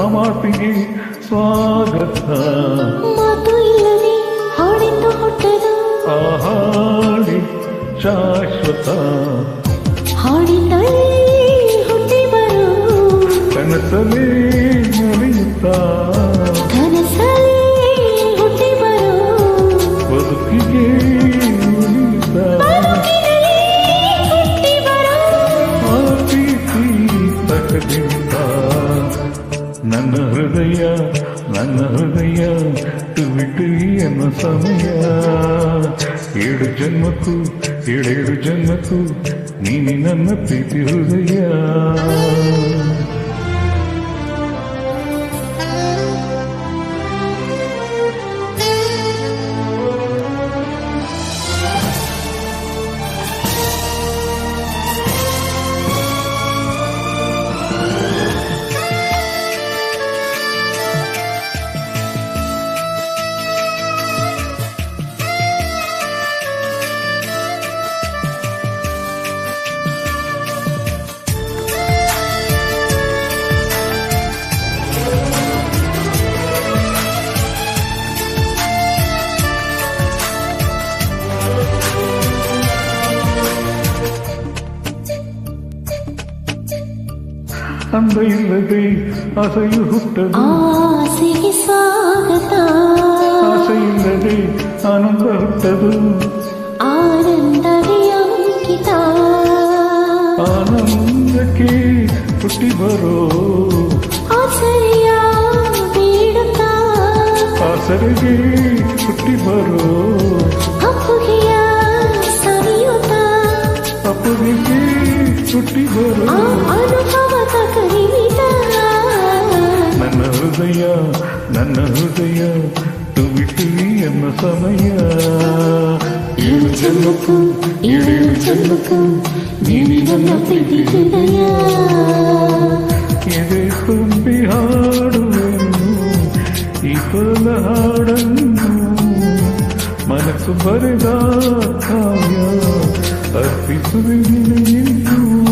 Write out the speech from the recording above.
ಸಮಾಪಿಗೆ ಸ್ವಾಗತ ಮಾತು ಇಲ್ಲದೆ ಶಾಶ್ವತ ಸಮಯ ಬಿಟ್ಟಿವಿ ಎನ್ನ ಸಮಯ ಏಳು ಜನ್ಮಕ್ಕೂ ಏಳೆರಡು ಜನ್ಮಕ್ಕೂ ನೀನಿ ನನ್ನ ಪ್ರೀತಿ ಹೃದಯ அன்பையுள்ளதை அசையுட்டது ஆசையுள்ளதை அனந்தவிட்டது ஆனந்தக்கே புட்டி வரோ ಆಸರೆಗೆ ಹುಟ್ಟಿ ಬರೋ ಅಪ್ಪುಗೆ ಹುಟ್ಟಿ ಬರೋ ಹೃದಯ ನನ್ನ ಹೃದಯ ತುವಿ ತುವಿ ಎನ್ನ ಸಮಯ ಏಳು ಜನ್ಮಕ್ಕೂ ಏಳೇಳು ಜನ್ಮಕ್ಕೂ ನೀನಿ ನನ್ನ ಪ್ರೀತಿ ಹೃದಯ ಎದೆ ತುಂಬಿ ಹಾಡುವೆನು ಈ ಪದ ಹಾಡನ್ನು ಮನಸ್ಸು ಬರೆದ ಕಾಯ ಅರ್ಪಿಸುವೆ ನಿನಗಿನ್ನೂ